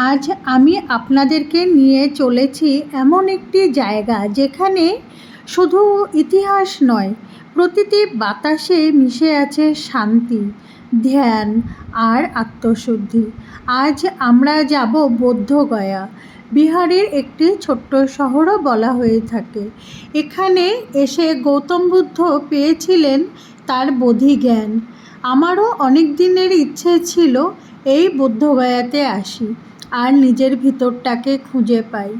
আজ আমি আপনাদেরকে নিয়ে চলেছি এমন একটি জায়গা যেখানে শুধু ইতিহাস নয়, প্রতিটি বাতাসে মিশে আছে শান্তি, ধ্যান আর আত্মশুদ্ধি। আজ আমরা যাব বৌদ্ধগয়া, বিহারের একটি ছোট্ট শহরও বলা হয়ে থাকে। এখানে এসে গৌতম বুদ্ধ পেয়েছিলেন তার বোধিজ্ঞান। আমারও অনেক দিনের ইচ্ছে ছিল এই বুদ্ধগয়াতে আসি। আর নিজের ভিতরটাকে খুঁজে পাই।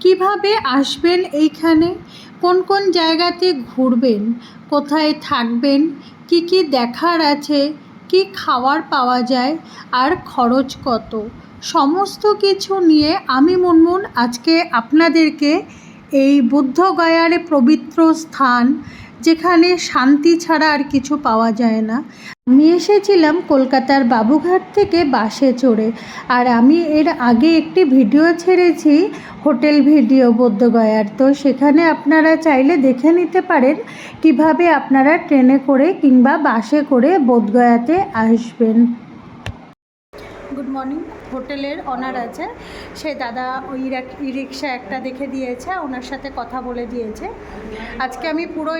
কীভাবে আসবেন এইখানে? কোন কোন জায়গাতে ঘুরবেন? কোথায় থাকবেন? কি কি দেখার আছে? কি খাওয়ার পাওয়া যায়? আর খরচ কত? সমস্ত কিছু নিয়ে আমি মুনমুন আজকে আপনাদেরকে এই বুদ্ধগয়ার পবিত্র স্থান যেখানে শান্তি ছাড়া আর কিছু পাওয়া যায় না। আমি এসেছিলাম কলকাতার বাবুঘাট থেকে বাসে চড়ে আর আমি এর আগে একটি ভিডিও ছেড়েছি, হোটেল ভিডিও বোদ্ধগয়ার। তো সেখানে আপনারা চাইলে দেখে নিতে পারেন কীভাবে আপনারা ট্রেনে করে কিংবা বাসে করে বোধগয়াতে আসবেন। Good morning. হোটেলের অনার আছে। সে দাদা ওই ই রিক্সা একটা দেখে দিয়েছে, ওনার সাথে কথা বলে দিয়েছে। আজকে আমি পুরো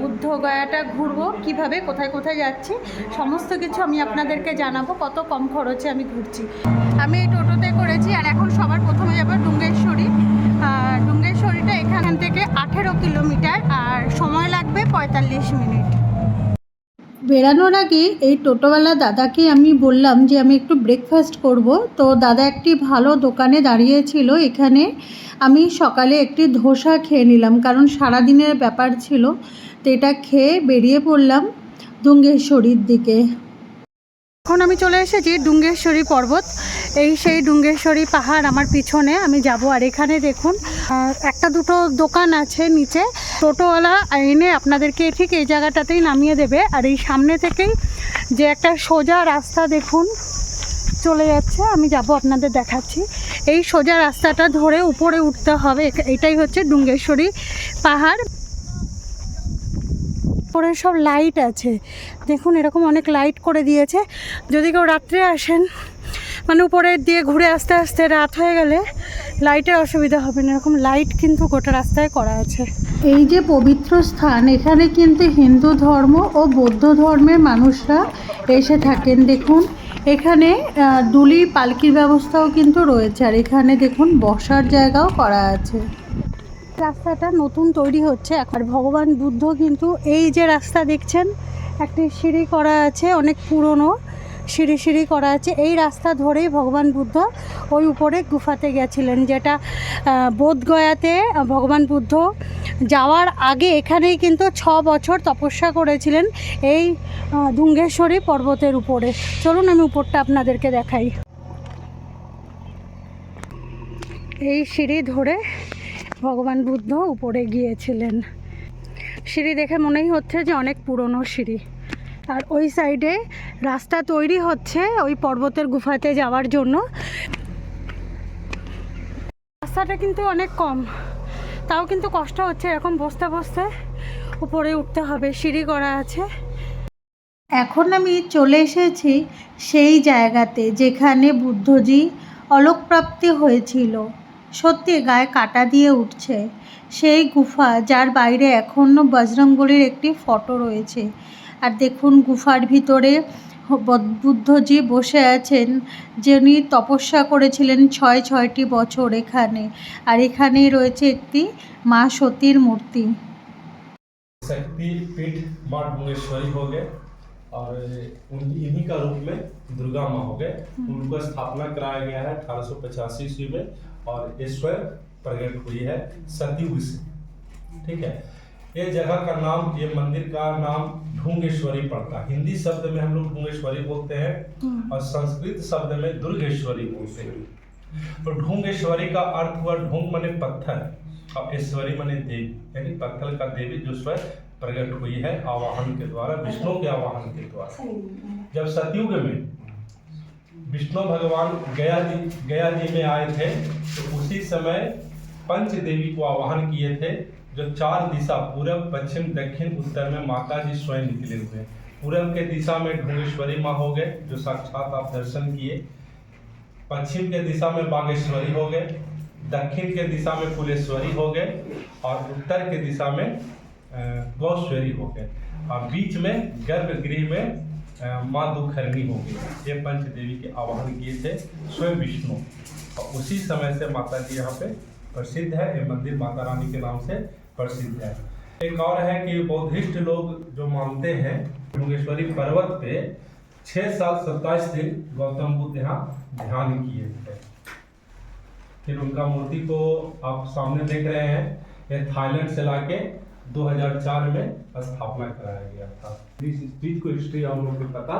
বুদ্ধ গয়াটা ঘুরবো, কীভাবে, কোথায় কোথায় যাচ্ছি, সমস্ত কিছু আমি আপনাদেরকে জানাব, কত কম খরচে আমি ঘুরছি। আমি এই টোটোতে করেছি, আর এখন সবার প্রথমে যাব ডুঙ্গেশ্বরী। ডুঙ্গেশ্বরীটা এখান থেকে আঠেরো কিলোমিটার, আর সময় লাগবে পঁয়তাল্লিশ মিনিট। বেরানোর আগে এই টোটোওয়ালা দাদাকে আমি বললাম যে আমি একটু ব্রেকফাস্ট করব। তো দাদা একটি ভালো দোকানে দাঁড়িয়েছিল এখানে। আমি সকালে একটি ধোসা খেয়ে নিলাম, কারণ সারাদিনের ব্যাপার ছিল। তো এটা খেয়ে বেরিয়ে পড়লাম ডুঙ্গেশ্বরীর দিকে। এখন আমি চলে এসেছি ডুঙ্গেশ্বরী পর্বত। এই সেই ডুঙ্গেশ্বরী পাহাড় আমার পিছনে, আমি যাব। আর এখানে দেখুন একটা দুটো দোকান আছে নিচে। টোটোওয়ালা এনে আপনাদেরকে ঠিক এই জায়গাটাতেই নামিয়ে দেবে। আর এই সামনে থেকেই যে একটা সোজা রাস্তা দেখুন, চলে যাচ্ছে। আমি যাব, আপনাদের দেখাচ্ছি। এই সোজা রাস্তাটা ধরে উপরে উঠতে হবে। এটাই হচ্ছে ডুঙ্গেশ্বরী পাহাড়। উপরে সব লাইট আছে। দেখুন, এরকম অনেক লাইট করে দিয়েছে। যদি কেউ রাত্রে আসেন মানে উপরে দিয়ে ঘুরে আসতে আসতে রাত হয়ে গেলে, লাইটের অসুবিধা হবে না। এরকম লাইট কিন্তু গোটা রাস্তায় করা আছে। এই যে পবিত্র স্থান, এখানে কিন্তু হিন্দু ধর্ম ও বৌদ্ধ ধর্মের মানুষরা এসে থাকেন। দেখুন, এখানে ডুলি পালকির ব্যবস্থাও কিন্তু রয়েছে। আর এখানে দেখুন, বসার জায়গাও করা আছে। রাস্তাটা নতুন তৈরি হচ্ছে আর ভগবান বুদ্ধ কিন্তু এই যে রাস্তা দেখছেন, একটি সিঁড়ি করা আছে, অনেক পুরনো। সিঁড়ি সিঁড়ি করা আছে। এই রাস্তা ধরেই ভগবান বুদ্ধ ওই উপরে গুফাতে গেছিলেন যেটা বোধগয়াতে ভগবান বুদ্ধ যাওয়ার আগে এখানেই কিন্তু ছ বছর তপস্যা করেছিলেন এই আহ, ডুঙ্গেশ্বরী পর্বতের উপরে। চলুন আমি উপরটা আপনাদেরকে দেখাই। এই সিঁড়ি ধরে ভগবান বুদ্ধ উপরে গিয়েছিলেন। সিঁড়ি দেখে মনেই হচ্ছে যে অনেক পুরনো সিঁড়ি। আর ওই সাইডে রাস্তা তৈরি হচ্ছে ওই পর্বতের গুফাতে যাওয়ার জন্য। রাস্তাটা কিন্তু অনেক কম, তাও কিন্তু কষ্ট হচ্ছে, এরকম বসতে বসতে উপরে উঠতে হবে, সিঁড়ি করা আছে। এখন আমি চলে এসেছি সেই জায়গাতে যেখানে বুদ্ধজি অলোকপ্রাপ্তি হয়েছিল। সত্যি গায়ে কাটা দিয়ে উঠছে। সেই গুফা যার বাইরে এখনও বজরঙ্গলির একটি ফটো রয়েছে। আর দেখুন গুফার ভিতরে হ- বদ- বুদ্ধজি বসে আছেন যিনি তপস্যা করেছিলেন ছয় ছয়টি বছর এখানে আর এখানেই রয়েছে একটি মা সতীর মূর্তি शक्ति पीठ माँ डूंगेश्वरी हो गए और उन इन्हीं का रूप में दुर्गा माँ हो गए उनको स्थापना कराया गया है अठारह सौ पचासी ईस्वी में और ईश्वर प्रकट हुई है सतयुग से ठीक है ये जगह का नाम ये मंदिर का नाम ढूंगेश्वरी पड़ता है। हिंदी शब्द में हम लोग ढूंगेश्वरी बोलते हैं और संस्कृत शब्द में दुर्गेश्वरी बोलते हैं। तो ढूंगेश्वरी का अर्थ हुआ ढूंग मने पत्थर। और ईश्वरी मने देवी यानी पत्थर का देवी जो स्वयं प्रकट हुई है आवाहन के द्वारा विष्णु के आवाहन के द्वारा। जब सतयुग में विष्णु भगवान गया जी गया जी में आए थे तो उसी समय पंच देवी को आवाहन किए थे जो चार दिशा, पूरब, पश्चिम, दक्षिण, उत्तर में माता जी स्वयं निकले हुए पूरब के दिशा में ढूंगेश्वरी माँ हो गए, जो साक्षात आप दर्शन किए। पश्चिम के दिशा में बागेश्वरी हो गए, दक्षिण के दिशा में कुलेश्वरी हो गए, और उत्तर के दिशा में गौश्वरी हो गए। और बीच में गर्भगृह में माँ दुखरनी हो गई। ये पंच देवी के आवाहन किए थे स्वयं विष्णु। और उसी समय से माता जी यहाँ पे प्रसिद्ध है, ये मंदिर माता रानी के नाम से प्रसिद्ध है। एक और है कि बौद्धिस्ट लोग जो मानते हैं, मुंगेश्वरी पर्वत पे छह साल सत्ताईस दिन गौतम बुद्ध यहाँ ध्यान किए थे। फिर उनका मूर्ति को आप सामने देख रहे हैं, ये थाईलैंड से लाके 2004 में स्थापना कराया गया था। इस चीज़ को हिस्ट्री हम लोग को पता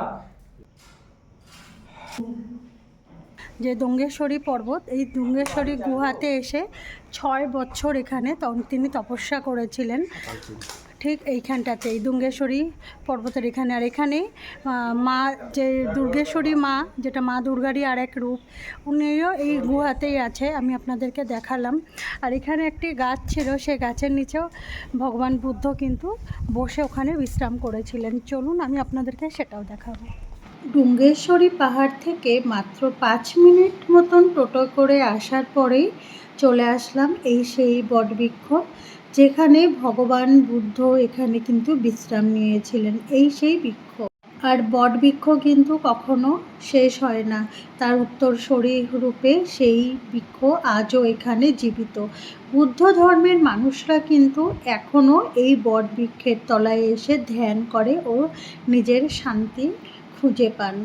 যে দুঙ্গেশ্বরী পর্বত, এই দুঙ্গেশ্বরী গুহাতে এসে ছয় বছর এখানে তিনি তপস্যা করেছিলেন। ঠিক এইখানটাতে, এই দুঙ্গেশ্বরী পর্বতের এখানে। আর এখানে মা, যে দুর্গেশ্বরী মা, যেটা মা দুর্গারই আর এক রূপ, উনিও এই গুহাতেই আছে, আমি আপনাদেরকে দেখালাম। আর এখানে একটি গাছ ছিল, সে গাছের নিচেও ভগবান বুদ্ধ কিন্তু বসে ওখানে বিশ্রাম করেছিলেন। চলুন, আমি আপনাদেরকে সেটাও দেখাবো। ডুঙ্গেশ্বরী পাহাড় থেকে মাত্র পাঁচ মিনিট মতন টোটো করে আসার পরেই চলে আসলাম এই সেই বটবৃক্ষ, যেখানে ভগবান বুদ্ধ এখানে কিন্তু বিশ্রাম নিয়েছিলেন, এই সেই বৃক্ষ। আর বটবৃক্ষ কিন্তু কখনো শেষ হয় না, তার উত্তরসূরি রূপে সেই বৃক্ষ আজও এখানে জীবিত। বুদ্ধ ধর্মের মানুষরা কিন্তু এখনও এই বটবৃক্ষের তলায় এসে ধ্যান করে ও নিজের শান্তি খুঁজে পান।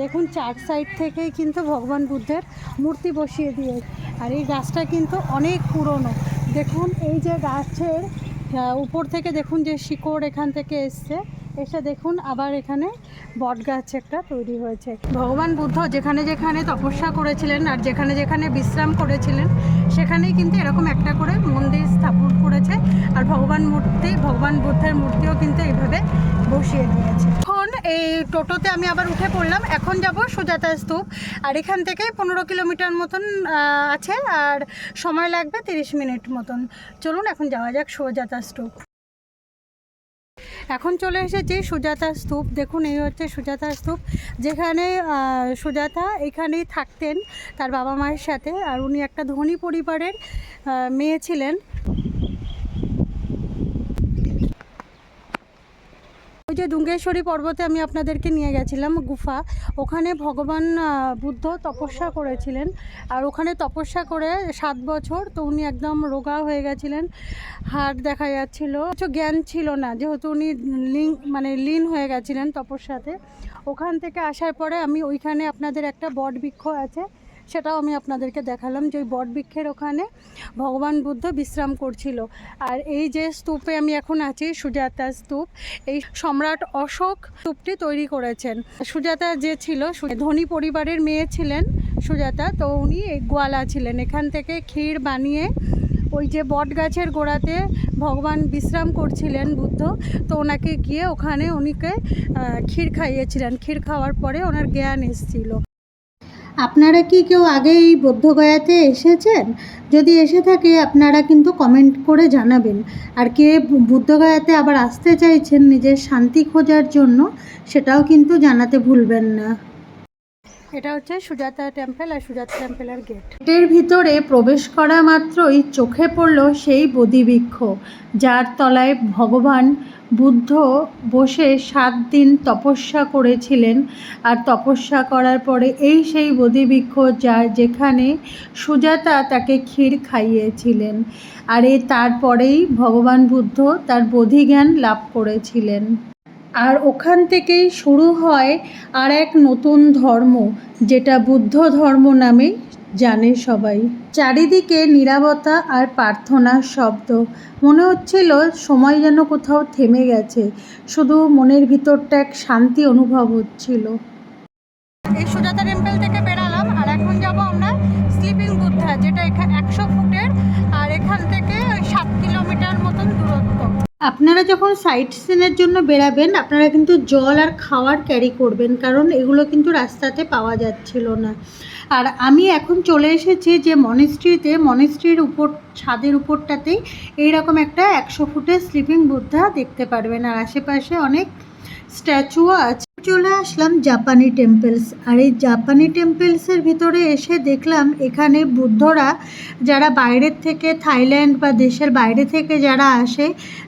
দেখুন, চার সাইড থেকেই কিন্তু ভগবান বুদ্ধের মূর্তি বসিয়ে দিয়ে আর এই গাছটা কিন্তু অনেক পুরনো। দেখুন, এই যে গাছের উপর থেকে দেখুন যে শিকড় এখান থেকে এসছে। এসে দেখুন, আবার এখানে বট গাছ একটা তৈরি হয়েছে। ভগবান বুদ্ধ যেখানে যেখানে তপস্যা করেছিলেন আর যেখানে যেখানে বিশ্রাম করেছিলেন, সেখানেই কিন্তু এরকম একটা করে মন্দির স্থাপন করেছে। আর ভগবান মূর্তি, ভগবান বুদ্ধের মূর্তিও কিন্তু এইভাবে বসিয়ে এখন এই টোটোতে আমি আবার উঠে পড়লাম। এখন যাব সুজাতা স্তূপ। আর এখান থেকে পনেরো কিলোমিটার মতন আছে। আর সময় লাগবে তিরিশ মিনিট মতন। চলুন, এখন যাওয়া যাক সুজাতা স্তূপ। এখন চলে এসেছি সুজাতা স্তূপ। দেখুন, এই হচ্ছে সুজাতা স্তূপ। যেখানে সুজাতা এখানেই থাকতেন তার বাবা মায়ের সাথে। আর উনি একটা ধনী পরিবারের মেয়ে ছিলেন। ওই যে দুঙ্গেশ্বরী পর্বতে আমি আপনাদেরকে নিয়ে গেছিলাম গুফা। ওখানে ভগবান বুদ্ধ তপস্যা করেছিলেন। আর ওখানে তপস্যা করে সাত বছর তো উনি একদম রোগা হয়ে গেছিলেন। হাড় দেখা যাচ্ছিল। কিছু জ্ঞান ছিল না, যেহেতু উনি লিং মানে লীন হয়ে গেছিলেন তপস্যাতে। ওখান থেকে আসার পরে আমি ওইখানে আপনাদের একটা বট বৃক্ষ আছে সেটাও আমি আপনাদেরকে দেখালাম যে ওই বটবৃক্ষের ওখানে ভগবান বুদ্ধ বিশ্রাম করছিল। আর এই যে স্তূপে আমি এখন আছি, সুজাতা স্তূপ, এই সম্রাট অশোক স্তূপটি তৈরি করেছেন। সুজাতা যে ছিল ধনী পরিবারের মেয়ে ছিলেন সুজাতা, তো উনি গোয়ালা ছিলেন। এখান থেকে ক্ষীর বানিয়ে ওই যে বট গাছের গোড়াতে ভগবান বিশ্রাম করছিলেন বুদ্ধ, তো ওনাকে গিয়ে ওখানে উনিকে ক্ষীর খাইয়েছিলেন। ক্ষীর খাওয়ার পরে ওনার জ্ঞান এসেছিল। আপনারা কি কেউ আগে এই বৌদ্ধগয়াতে এসেছেন? যদি এসে থাকে, আপনারা কিন্তু কমেন্ট করে জানাবেন। আর কে বুদ্ধগয়াতে আবার আসতে চাইছেন নিজের শান্তি খোঁজার জন্য, সেটাও কিন্তু জানাতে ভুলবেন না। এটা হচ্ছে সুজাতা টেম্পল আর সুজাতা টেম্পলের গেট। গেটের ভিতরে প্রবেশ করা মাত্রই চোখে পড়ল সেই বোধিবৃক্ষ যার তলায় ভগবান বুদ্ধ বসে সাত দিন তপস্যা করেছিলেন আর তপস্যা করার পরে এই সেই বোধিবৃক্ষ যা যেখানে সুজাতা তাকে ক্ষীর খাইয়েছিলেন আর এ তারপরেই ভগবান বুদ্ধ তার বোধিজ্ঞান লাভ করেছিলেন। আর ওখান থেকেই শুরু হয় আর এক নতুন ধর্ম, যেটা বুদ্ধ ধর্ম নামে জানে সবাই। চারিদিকে নীরবতা আর প্রার্থনার শব্দ। মনে হচ্ছিল সময় যেন কোথাও থেমে গেছে। শুধু মনের ভিতরটা এক শান্তি অনুভব হচ্ছিল। আপনারা যখন সাইট সিনের জন্য বেরাবেন, আপনারা কিন্তু জল আর খাওয়ার ক্যারি করবেন, কারণ এগুলো কিন্তু রাস্তাতে পাওয়া যাচ্ছিল না। আর আমি এখন চলে এসেছি যে মনেস্ট্রিতে মনেস্ট্রির উপর, ছাদের উপরটাতেই এইরকম একটা একশো ফুটের স্লিপিং বুদ্ধা দেখতে পারবেন। আর আশেপাশে অনেক স্ট্যাচুও আছে। চলে আসলাম জাপানি টেম্পলস আর এই জাপানি টেম্পলসের ভিতরে এসে দেখলাম এখানে বুদ্ধরা যারা বাইরের থেকে থাইল্যান্ড বা দেশের বাইরে থেকে যারা আসে,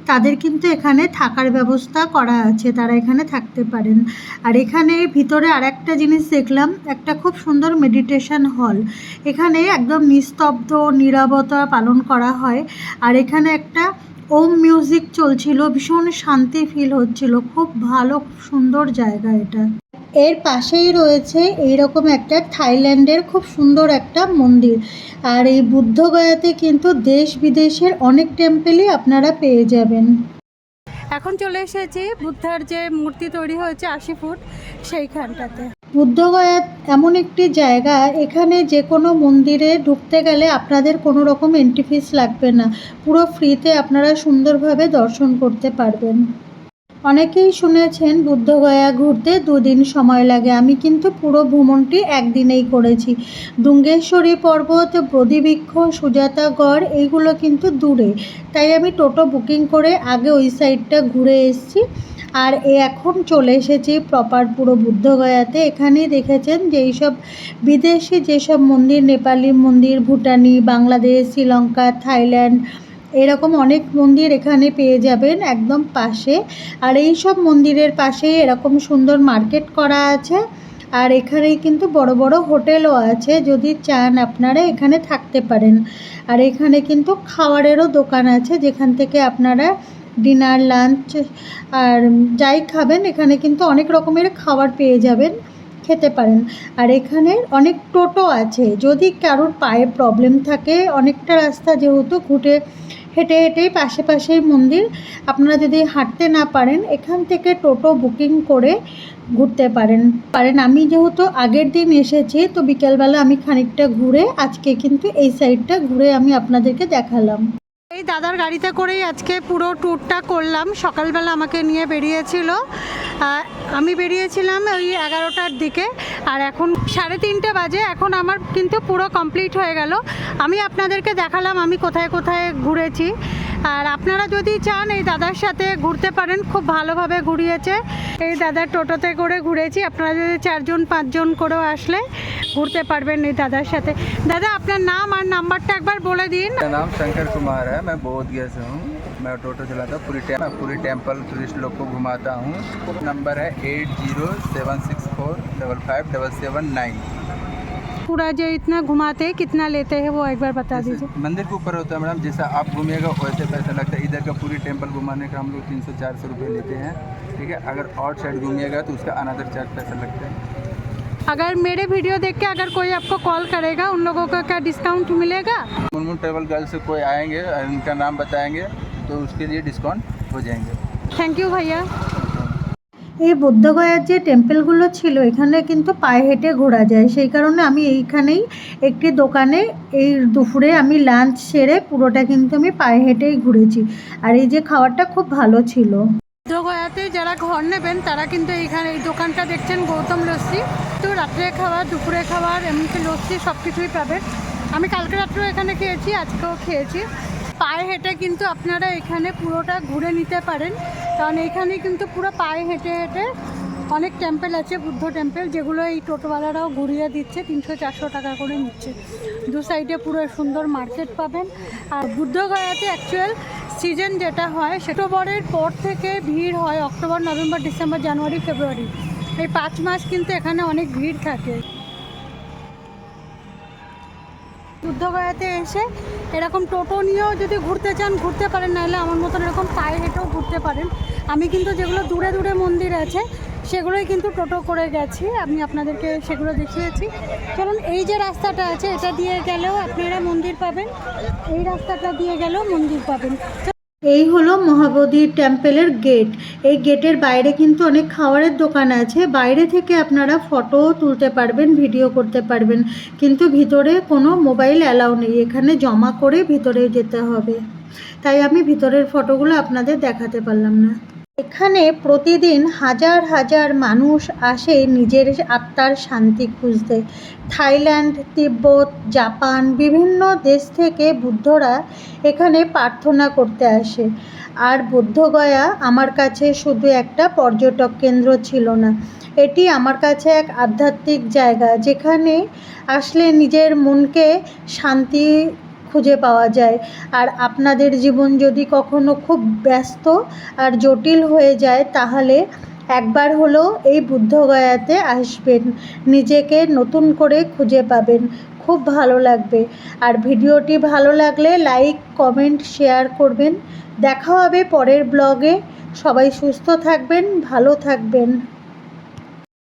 তাদের কিন্তু এখানে থাকার ব্যবস্থা করা আছে, তারা এখানে থাকতে পারেন। আর এখানে ভিতরে আর একটা জিনিস দেখলাম, একটা খুব সুন্দর মেডিটেশন হল এখানে একদম নিস্তব্ধ, নীরবতা পালন করা হয়। আর এখানে একটা ওম মিউজিক চলছিল, ভীষণ শান্তি ফিল হচ্ছিল। খুব ভালো সুন্দর জায়গা এটা। এর পাশেই রয়েছে এইরকম একটা থাইল্যান্ডের খুব সুন্দর একটা মন্দির। আর এই বুদ্ধগয়াতে কিন্তু দেশ বিদেশের অনেক টেম্পেলই আপনারা পেয়ে যাবেন। এখন চলে এসেছি বুদ্ধার যে মূর্তি তৈরি হয়েছে আশি ফুট সেইখানটাতে। বুদ্ধগয়া এমন একটি জায়গা, এখানে যে কোনো মন্দিরে ঢুকতে গেলে আপনাদের কোনো রকম এন্ট্রি ফিস লাগবে না। পুরো ফ্রিতে আপনারা সুন্দরভাবে দর্শন করতে পারবেন। অনেকেই শুনেছেন বুদ্ধগয়া ঘুরতে দুদিন সময় লাগে। আমি কিন্তু পুরো ভ্রমণটি একদিনেই করেছি। দুঙ্গেশ্বরী পর্বত প্রদীবৃক্ষ সুজাতাগড় এইগুলো কিন্তু দূরে। তাই আমি টোটো বুকিং করে আগে ওই সাইডটা ঘুরে এসেছি। আর এখন চলে এসেছি প্রপার পুরো বুদ্ধগয়াতে এখানেই দেখেছেন যে এইসব বিদেশি যেসব মন্দির, নেপালি মন্দির, ভুটানি, বাংলাদেশ, শ্রীলঙ্কা, থাইল্যান্ড এরকম অনেক মন্দির এখানে পেয়ে যাবেন একদম পাশে। আর এই সব মন্দিরের পাশে এরকম সুন্দর মার্কেট করা আছে। আর এখানেই কিন্তু বড় বড় হোটেলও আছে, যদি চান আপনারা এখানে থাকতে পারেন। আর এখানে কিন্তু খাবারেরও দোকান আছে, যেখান থেকে আপনারা ডিনার, লাঞ্চ আর যাই খাবেন, এখানে কিন্তু অনেক রকমের খাবার পেয়ে যাবেন, খেতে পারেন। আর এখানে অনেক টোটো আছে, যদি কারোর পায়ে প্রবলেম থাকে, অনেকটা রাস্তা যেহেতু ঘুটে হেঁটে হেঁটেই পাশে পাশেই মন্দির। আপনারা যদি হাঁটতে না পারেন, এখান থেকে টোটো বুকিং করে ঘুরতে পারেন। পারেন আমি যেহেতু আগের দিন এসেছি, তো বিকেলবেলা আমি খানিকটা ঘুরে, আজকে কিন্তু এই সাইডটা ঘুরে আমি আপনাদেরকে দেখালাম। এই দাদার গাড়িতে করেই আজকে পুরো ট্যুরটা করলাম। সকালবেলা আমাকে নিয়ে বেরিয়েছিল। আমি বেরিয়েছিলাম ওই এগারোটার দিকে আর এখন সাড়ে তিনটে বাজে, এখন আমার কিন্তু পুরো কমপ্লিট হয়ে গেল। আমি আপনাদেরকে দেখালাম আমি কোথায় কোথায় ঘুরেছি। আর আপনারা যদি চান এই দাদার সাথে ঘুরতে পারেন খুব ভালোভাবে ঘুরিয়েছে এই দাদার টোটোতে করে ঘুরেছি আপনারা যদি চারজন পাঁচজন করেও আসলে ঘুরতে পারবেন এই দাদার সাথে দাদা আপনার নাম আর নাম্বারটা একবার বলে দিন मेरा नाम शंकर कुमार है मैं बोध गया से हूँ मैं टोटो चलाता हूँ पूरी टेम मैं पूरी टेम्पल टूरिस्ट लोग को घुमाता हूँ नंबर है eight zero seven six four double five double seven nine पूरा जो इतना घुमाते हैं कितना लेते हैं वो एक बार बता दीजिए। मंदिर के ऊपर होता है मैडम जैसा आप घूमिएगा वैसे पैसा लगता है। इधर का पूरी टेंपल घुमाने का हम लोग तीन सौ चार सौ रुपये लेते हैं। ठीक है? अगर आउट साइड घूमिएगा तो उसका अनदर चार्ज पैसा लगता है। अगर मेरे वीडियो देख के अगर कोई आपको कॉल करेगा उन लोगों को क्या डिस्काउंट मिलेगा? मुनमुन ट्रेवल गर्ल से कोई आएँगे और इनका नाम बताएँगे तो उसके लिए डिस्काउंट हो जाएँगे। थैंक यू भैया। এই বুদ্ধগয়ার যে টেম্পেলগুলো ছিল, এখানে কিন্তু পায়ে হেঁটে ঘোরা যায়। সেই কারণে আমি এইখানেই একটি দোকানে এই দুপুরে আমি লাঞ্চ সেরে পুরোটা কিন্তু আমি পায়ে হেঁটেই ঘুরেছি। আর এই যে খাবারটা খুব ভালো ছিল। বুদ্ধগয়াতে যারা ঘর নেবেন, তারা কিন্তু এইখানে এই দোকানটা দেখছেন, গৌতম লস্যি। তো রাত্রে খাবার, দুপুরে খাবার, এমনকি লস্যি সব কিছুই পাবেন। আমি কালকে রাত্রেও এখানে খেয়েছি, আজকেও খেয়েছি। পায়ে হেঁটে কিন্তু আপনারা এখানে পুরোটা ঘুরে নিতে পারেন। কারণ এখানে কিন্তু পুরো পায়ে হেঁটে হেঁটে অনেক টেম্পেল আছে, বুদ্ধ টেম্পেল যেগুলো এই টোটোওয়ালারাও ঘুরিয়ে দিচ্ছে, তিনশো চারশো টাকা করে নিচ্ছে। দু সাইডে পুরো সুন্দর মার্কেট পাবেন। আর বুদ্ধগয়াতে অ্যাকচুয়াল সিজন যেটা হয় সেটোবরের পর থেকে ভিড় হয়, October, November, December, January, February. এই পাঁচ মাস কিন্তু এখানে অনেক ভিড় থাকে। বুদ্ধগয়াতে এসে এরকম টোটো নিয়েও যদি ঘুরতে চান, ঘুরতে পারেন, নাহলে আমার মতন এরকম পায়ে হেঁটেও ঘুরতে পারেন। আমি কিন্তু যেগুলো দূরে দূরে মন্দির আছে, সেগুলোই কিন্তু টোটো করে গেছি। আমি আপনাদেরকে সেগুলো দেখিয়েছি। চলুন, এই যে রাস্তাটা আছে, এটা দিয়ে গেলেও আপনারা মন্দির পাবেন। এই রাস্তাটা দিয়ে গেলেও মন্দির পাবেন। এই হলো মহাবোধি টেম্পেলের গেট। এই গেটের বাইরে কিন্তু অনেক খাওয়ারের দোকান আছে। বাইরে থেকে আপনারা ফটো তুলতে পারবেন, ভিডিও করতে পারবেন। কিন্তু ভিতরে কোনো মোবাইল অ্যালাউ নেই। এখানে জমা করে ভিতরে যেতে হবে। তাই আমি ভিতরের ফটোগুলো আপনাদের দেখাতে পারলাম না। এখানে প্রতিদিন হাজার হাজার মানুষ আসে নিজের আত্মার শান্তি খুঁজতে। থাইল্যান্ড, তিব্বত, জাপান, বিভিন্ন দেশ থেকে বুদ্ধরা এখানে প্রার্থনা করতে আসে। আর বুদ্ধগয়া আমার কাছে শুধু একটা পর্যটক কেন্দ্র ছিল না, এটি আমার কাছে এক আধ্যাত্মিক জায়গা, যেখানে আসলে নিজের মনকে শান্তি খুঁজে পাওয়া যায়। আর আপনাদের জীবন যদি কখনো খুব ব্যস্ত আর জটিল হয়ে যায়, তাহলে একবার হলেও এই বুদ্ধগয়াতে আসবেন। নিজেকে নতুন করে খুঁজে পাবেন। খুব ভালো লাগবে। আর ভিডিওটি ভালো লাগলে লাইক, কমেন্ট, শেয়ার করবেন। দেখা হবে পরের ব্লগে। সবাই সুস্থ থাকবেন, ভালো থাকবেন।